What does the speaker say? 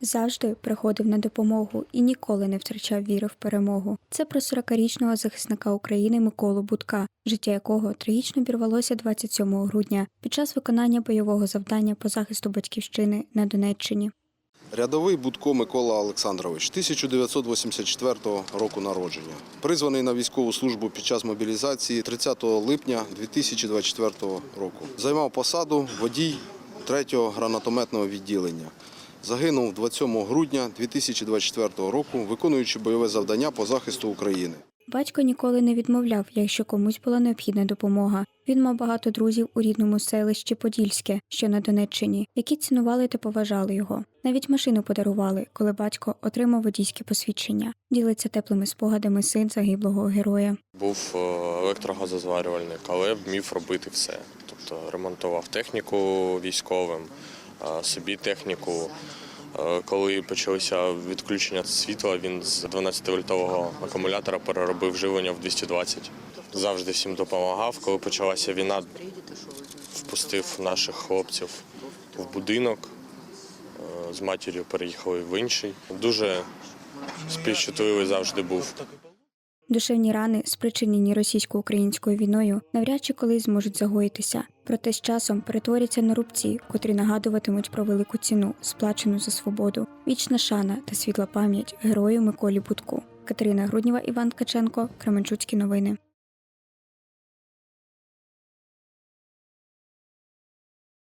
Завжди приходив на допомогу і ніколи не втрачав віри в перемогу. Це про 40-річного захисника України Миколу Будка, життя якого трагічно обірвалося 27 грудня під час виконання бойового завдання по захисту батьківщини на Донеччині. Рядовий Будко Микола Олександрович, 1984 року народження. Призваний на військову службу під час мобілізації 30 липня 2024 року. Займав посаду водій 3-го гранатометного відділення. Загинув 27 грудня 2024 року, виконуючи бойове завдання по захисту України. Батько ніколи не відмовляв, якщо комусь була необхідна допомога. Він мав багато друзів у рідному селищі Подільське, що на Донеччині, які цінували та поважали його. Навіть машину подарували, коли батько отримав водійське посвідчення. Ділиться теплими спогадами син загиблого героя. Був е, електрогазозварювальник, але вмів робити все. Тобто ремонтував техніку військовим, собі техніку. Коли почалися відключення світла, він з 12-вольтового акумулятора переробив живлення в 220. Завжди всім допомагав. Коли почалася війна, впустив наших хлопців в будинок. З матір'ю переїхали в інший. Дуже співчутливий завжди був. Душевні рани, спричинені російсько-українською війною, навряд чи колись зможуть загоїтися. Проте з часом перетворяться на рубці, котрі нагадуватимуть про велику ціну, сплачену за свободу. Вічна шана та світла пам'ять герою Миколі Будку. Катерина Грудніва, Іван Ткаченко, Кременчуцькі новини.